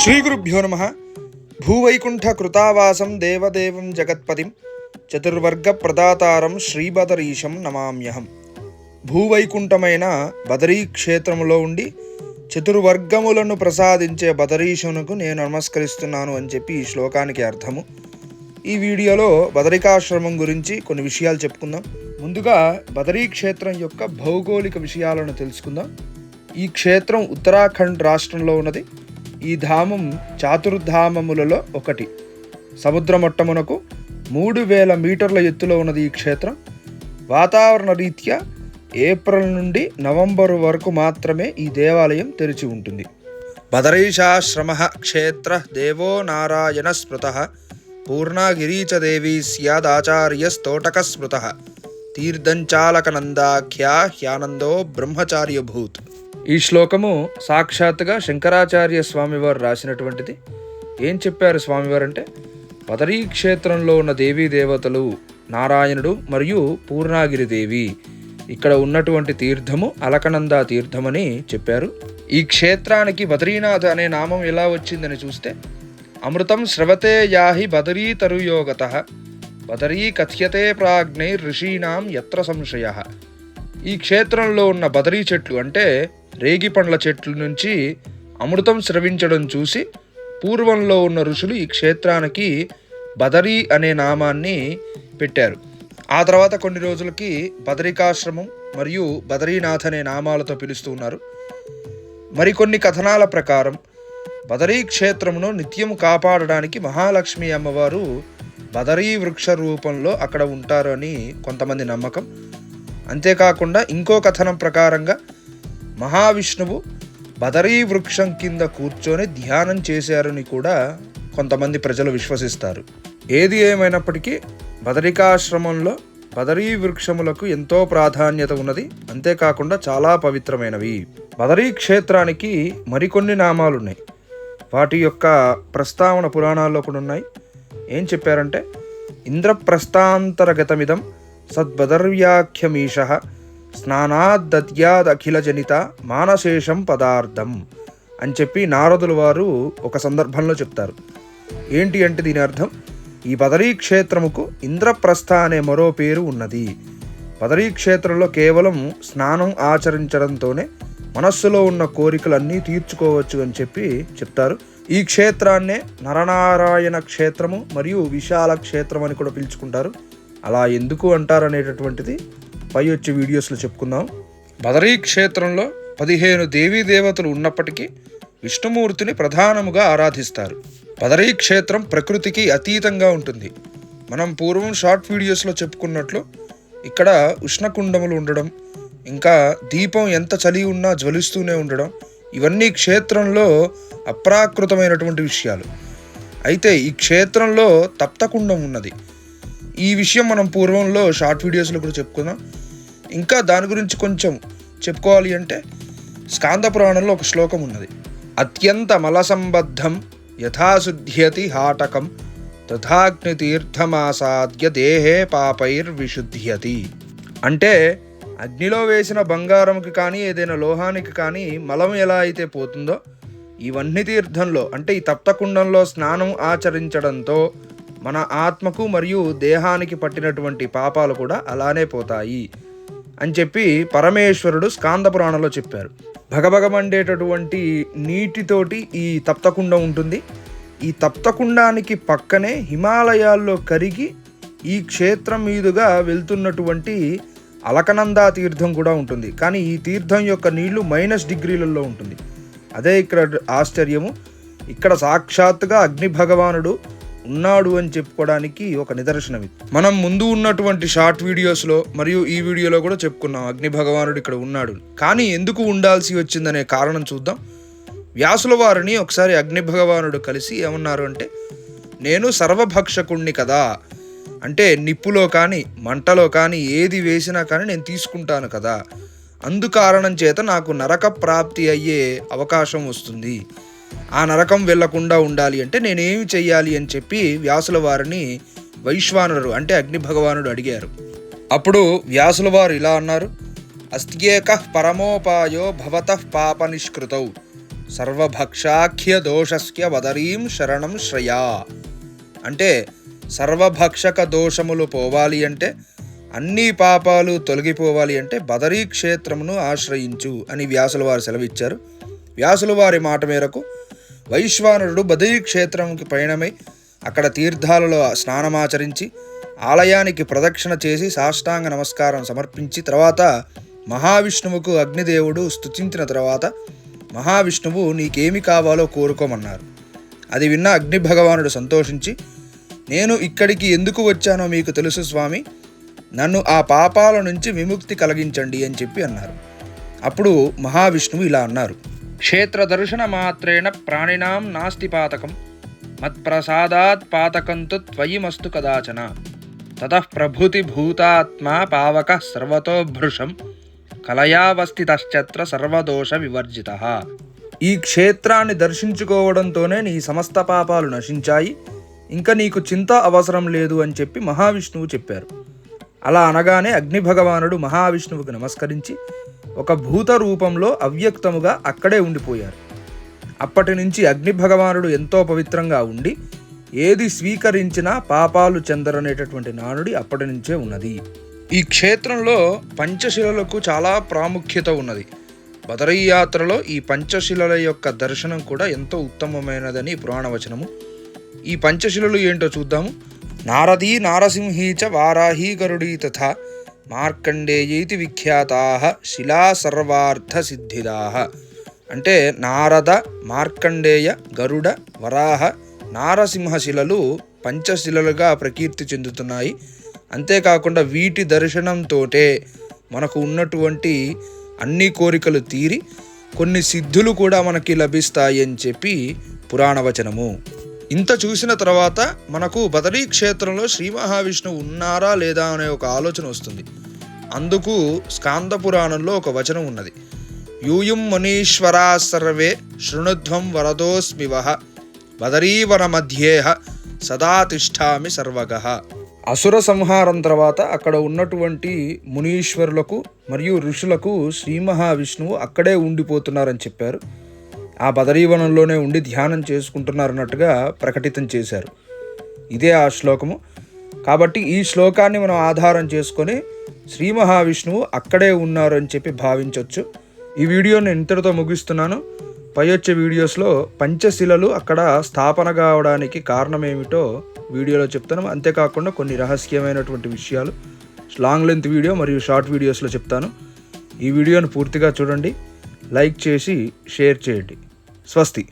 శ్రీగురుభ్యో నమ భూవైకుంఠ కృతావాసం దేవదేవం జగత్పతిం చతుర్వర్గ ప్రదాతారం శ్రీబదరీశం నమామ్యహం భూవైకుంఠమైన బదరీ క్షేత్రములో ఉండి చతుర్వర్గములను ప్రసాదించే బదరీశునకు నేను నమస్కరిస్తున్నాను అని చెప్పి ఈ శ్లోకానికి అర్థము. ఈ వీడియోలో బదరికాశ్రమం గురించి కొన్ని విషయాలు చెప్పుకుందాం. ముందుగా బదరీ క్షేత్రం యొక్క భౌగోళిక విషయాలను తెలుసుకుందాం. ఈ క్షేత్రం ఉత్తరాఖండ్ రాష్ట్రంలో ఉన్నది. ఈ ధామం చాతుర్ధామములలో ఒకటి. సముద్ర మొట్టమునకు మూడు వేల మీటర్ల ఎత్తులో ఉన్నది ఈ క్షేత్రం. వాతావరణ రీత్యా ఏప్రిల్ నుండి నవంబర్ వరకు మాత్రమే ఈ దేవాలయం తెరిచి ఉంటుంది. బదరీశాశ్రమ క్షేత్ర దేవో నారాయణ స్మృత పూర్ణగిరీచ దేవీ స్యాదాచార్యస్తోటక స్మృత తీర్థంచాలకనందాఖ్యా హ్యానందో బ్రహ్మచార్యభూత్. ఈ శ్లోకము సాక్షాత్తుగా శంకరాచార్య స్వామివారు రాసినటువంటిది. ఏం చెప్పారు స్వామివారు అంటే పదరీ క్షేత్రంలో ఉన్న దేవీ దేవతలు నారాయణుడు మరియు పూర్ణాగిరి దేవి. ఇక్కడ ఉన్నటువంటి తీర్థము అలకనంద తీర్థమని చెప్పారు. ఈ క్షేత్రానికి బద్రీనాథ్ అనే నామం ఎలా వచ్చిందని చూస్తే అమృతం శ్రవతే యాహి బదరీ తరుయోగత. బదరీ కథ్యతే ప్రాజ్ఞైర్ ఋషీణాం యత్ర సంశయ. ఈ క్షేత్రంలో ఉన్న బదరీ చెట్లు అంటే రేగి పండ్ల చెట్ల నుంచి అమృతం స్రవించడం చూసి పూర్వంలో ఉన్న ఋషులు ఈ క్షేత్రానికి బదరీ అనే నామాన్ని పెట్టారు. ఆ తర్వాత కొన్ని రోజులకి బదరికాశ్రమం మరియు బదరీనాథ్ అనే నామాలతో పిలుస్తూ ఉన్నారు. మరికొన్ని కథనాల ప్రకారం బదరీ క్షేత్రమును నిత్యం కాపాడడానికి మహాలక్ష్మి అమ్మవారు బదరీ వృక్ష రూపంలో అక్కడ ఉంటారు అని కొంతమంది నమ్మకం. అంతేకాకుండా ఇంకో కథనం ప్రకారంగా మహావిష్ణువు బదరీ వృక్షం కింద కూర్చొని ధ్యానం చేశారని కూడా కొంతమంది ప్రజలు విశ్వసిస్తారు. ఏది ఏమైనప్పటికీ బదరికాశ్రమంలో బదరీ వృక్షములకు ఎంతో ప్రాధాన్యత ఉన్నది. అంతేకాకుండా చాలా పవిత్రమైనవి. బదరీ క్షేత్రానికి మరికొన్ని నామాలున్నాయి. వాటి యొక్క ప్రస్తావన పురాణాల్లో కూడా ఉన్నాయి. ఏం చెప్పారంటే ఇంద్రప్రస్థాంతరగతమిదం సద్బదర్వ్యాఖ్యమీష స్నానాద్దత్యాదఖిల జనిత మానశేషం పదార్థం అని చెప్పి నారదుల వారు ఒక సందర్భంలో చెప్తారు. ఏంటి అంటే దీని అర్థం? ఈ బదరీ క్షేత్రముకు ఇంద్రప్రస్థ అనే మరో పేరు ఉన్నది. బదరీ క్షేత్రంలో కేవలం స్నానం ఆచరించడంతోనే మనస్సులో ఉన్న కోరికలన్నీ తీర్చుకోవచ్చు అని చెప్పి చెప్తారు. ఈ క్షేత్రాన్నే నరనారాయణ క్షేత్రము మరియు విశాల క్షేత్రం అని కూడా పిలుచుకుంటారు. అలా ఎందుకు అంటారు అనేటటువంటిది పై వచ్చే వీడియోస్లో చెప్పుకుందాం. బదరీ క్షేత్రంలో పదిహేను దేవీ దేవతలు ఉన్నప్పటికీ విష్ణుమూర్తిని ప్రధానముగా ఆరాధిస్తారు. బదరీ క్షేత్రం ప్రకృతికి అతీతంగా ఉంటుంది. మనం పూర్వం షార్ట్ వీడియోస్లో చెప్పుకున్నట్లు ఇక్కడ ఉష్ణకుండములు ఉండడం ఇంకా దీపం ఎంత చలి ఉన్నా జ్వలిస్తూనే ఉండడం ఇవన్నీ క్షేత్రంలో అప్రాకృతమైనటువంటి విషయాలు. అయితే ఈ క్షేత్రంలో తప్తకుండం ఉన్నది. ఈ విషయం మనం పూర్వంలో షార్ట్ వీడియోస్లో కూడా చెప్పుకుందాం. ఇంకా దాని గురించి కొంచెం చెప్పుకోవాలి అంటే స్కాంద పురాణంలో ఒక శ్లోకం ఉన్నది. అత్యంత మలసంబద్ధం యథాశుద్ధ్యతి హాటకం తథాగ్నితీర్థమాసాద్య దేహే పాపైర్విశుద్ధ్యతి. అంటే అగ్నిలో వేసిన బంగారంకి కానీ ఏదైనా లోహానికి కానీ మలం ఎలా అయితే పోతుందో ఇవన్నీ తీర్థంలో అంటే ఈ తప్తకుండంలో స్నానం ఆచరించడంతో మన ఆత్మకు మరియు దేహానికి పట్టినటువంటి పాపాలు కూడా అలానే పోతాయి. అని చెప్పి పరమేశ్వరుడు స్కాంద పురాణంలో చెప్పారు. భగభగమండేటటువంటి నీటితోటి ఈ తప్తకుండం ఉంటుంది. ఈ తప్తకుండానికి పక్కనే హిమాలయాల్లో కరిగి ఈ క్షేత్రం మీదుగా వెళ్తున్నటువంటి అలకనందా తీర్థం కూడా ఉంటుంది. కానీ ఈ తీర్థం యొక్క నీళ్ళు మైనస్ డిగ్రీలలో ఉంటుంది. అదే ఇక్కడ ఆశ్చర్యము. ఇక్కడ సాక్షాత్తుగా అగ్ని భగవానుడు ఉన్నాడు అని చెప్పుకోవడానికి ఒక నిదర్శనం ఇది. మనం ముందు ఉన్నటువంటి షార్ట్ వీడియోస్లో మరియు ఈ వీడియోలో కూడా చెప్పుకున్నాం అగ్ని భగవానుడు ఇక్కడ ఉన్నాడు. కానీ ఎందుకు ఉండాల్సి వచ్చిందనే కారణం చూద్దాం. వ్యాసుల వారిని ఒకసారి అగ్ని భగవానుడు కలిసి ఏమన్నారు అంటే నేను సర్వభక్షకుణ్ణి కదా. అంటే నిప్పులో కానీ మంటలో కానీ ఏది వేసినా కానీ నేను తీసుకుంటాను కదా. అందు కారణం చేత నాకు నరక ప్రాప్తి అయ్యే అవకాశం వస్తుంది. ఆ నరకం వెళ్ళకుండా ఉండాలి అంటే నేనేమి చెయ్యాలి అని చెప్పి వ్యాసుల వారిని వైశ్వానరుడు అంటే అగ్ని భగవానుడు అడిగారు. అప్పుడు వ్యాసుల వారు ఇలా అన్నారు అస్త్యేక పరమోపాయో భవత పాప నిష్కృతౌ సర్వభక్షాఖ్య దోషస్య వదరీం శరణం శ్రయా. అంటే సర్వభక్షక దోషములు పోవాలి అంటే అన్ని పాపాలు తొలగిపోవాలి అంటే బదరీ క్షేత్రమును ఆశ్రయించు అని వ్యాసుల వారు సెలవిచ్చారు. వ్యాసుల వారి మాట మేరకు వైశ్వానరుడు బదరీ క్షేత్రంకి పయనమై అక్కడ తీర్థాలలో స్నానమాచరించి ఆలయానికి ప్రదక్షిణ చేసి సాష్టాంగ నమస్కారం సమర్పించి తర్వాత మహావిష్ణువుకు అగ్నిదేవుడు స్తుతించిన తర్వాత మహావిష్ణువు నీకేమి కావాలో కోరుకోమన్నారు. అది విన్న అగ్ని భగవానుడు సంతోషించి నేను ఇక్కడికి ఎందుకు వచ్చానో మీకు తెలుసు స్వామి నన్ను ఆ పాపాల నుంచి విముక్తి కలిగించండి అని చెప్పి అన్నారు. అప్పుడు మహావిష్ణువు ఇలా అన్నారు. క్షేత్ర మాత్రేణ ప్రాణినాం నాస్తి పాతకం. మత్ప్రసాదాత్ పాతకంతు త్వయిమస్తు కదాచన. తతః భూతాత్మా పావక సర్వతోభృషం కలయావస్థితశ్చత్ర సర్వదోష వివర్జిత. ఈ క్షేత్రాన్ని దర్శించుకోవడంతోనే నీ సమస్త పాపాలు నశించాయి. ఇంకా నీకు చింత అవసరం లేదు అని చెప్పి మహావిష్ణువు చెప్పారు. అలా అనగానే అగ్ని భగవానుడు మహావిష్ణువుకు నమస్కరించి ఒక భూత రూపంలో అవ్యక్తముగా అక్కడే ఉండిపోయారు. అప్పటి నుంచి అగ్ని భగవానుడు ఎంతో పవిత్రంగా ఉండి ఏది స్వీకరించినా పాపాలు చెందరనేటటువంటి నానుడి అప్పటి నుంచే ఉన్నది. ఈ క్షేత్రంలో పంచశిలలకు చాలా ప్రాముఖ్యత ఉన్నది. బదరీ యాత్రలో ఈ పంచశిలల యొక్క దర్శనం కూడా ఎంతో ఉత్తమమైనదని పురాణవచనము. ఈ పంచశిలలు ఏంటో చూద్దాము. నారదీ నారసింహీ చ వారాహీ గరుడీ తథా మార్కండేయీతి విఖ్యాతా శిలా సర్వార్థ సిద్ధిదా అంటే నారద మార్కండేయ గరుడ వరాహ నారసింహశిలలు పంచశిలలుగా ప్రకీర్తి చెందుతున్నాయి. అంతేకాకుండా వీటి దర్శనంతోటే మనకు ఉన్నటువంటి అన్ని కోరికలు తీరి కొన్ని సిద్ధులు కూడా మనకి లభిస్తాయి అని చెప్పి పురాణవచనము. ఇంత చూసిన తర్వాత మనకు బదరీ క్షేత్రంలో శ్రీ మహావిష్ణువు ఉన్నారా లేదా అనే ఒక ఆలోచన వస్తుంది. అందుకు స్కాంద పురాణంలో ఒక వచనం ఉన్నది. యూయం మునీశ్వరా సర్వే శృణుధ్వం వరదోస్మివహ బదరీవన మధ్యేహ సదా తిష్టామి సర్వగ. అసుర సంహారం తర్వాత అక్కడ ఉన్నటువంటి మునీశ్వరులకు మరియు ఋషులకు శ్రీ మహావిష్ణువు అక్కడే ఉండిపోతున్నారని చెప్పారు. ఆ బదరీవనంలోనే ఉండి ధ్యానం చేసుకుంటున్నారన్నట్టుగా ప్రకటితం చేశారు. ఇదే ఆ శ్లోకము. కాబట్టి ఈ శ్లోకాన్ని మనం ఆధారం చేసుకొని శ్రీ మహావిష్ణువు అక్కడే ఉన్నారు అని చెప్పి భావించవచ్చు ఈ వీడియోని ఇంతటితో ముగిస్తున్నాను. పై వచ్చే వీడియోస్లో పంచశిలలు అక్కడ స్థాపన కావడానికి కారణమేమిటో వీడియోలో చెప్తాను. అంతేకాకుండా కొన్ని రహస్యమైనటువంటి విషయాలు లాంగ్ లెంత్ వీడియో మరియు షార్ట్ వీడియోస్లో చెప్తాను. ఈ వీడియోను పూర్తిగా చూడండి. లైక్ చేసి షేర్ చేయండి. स्वस्ति।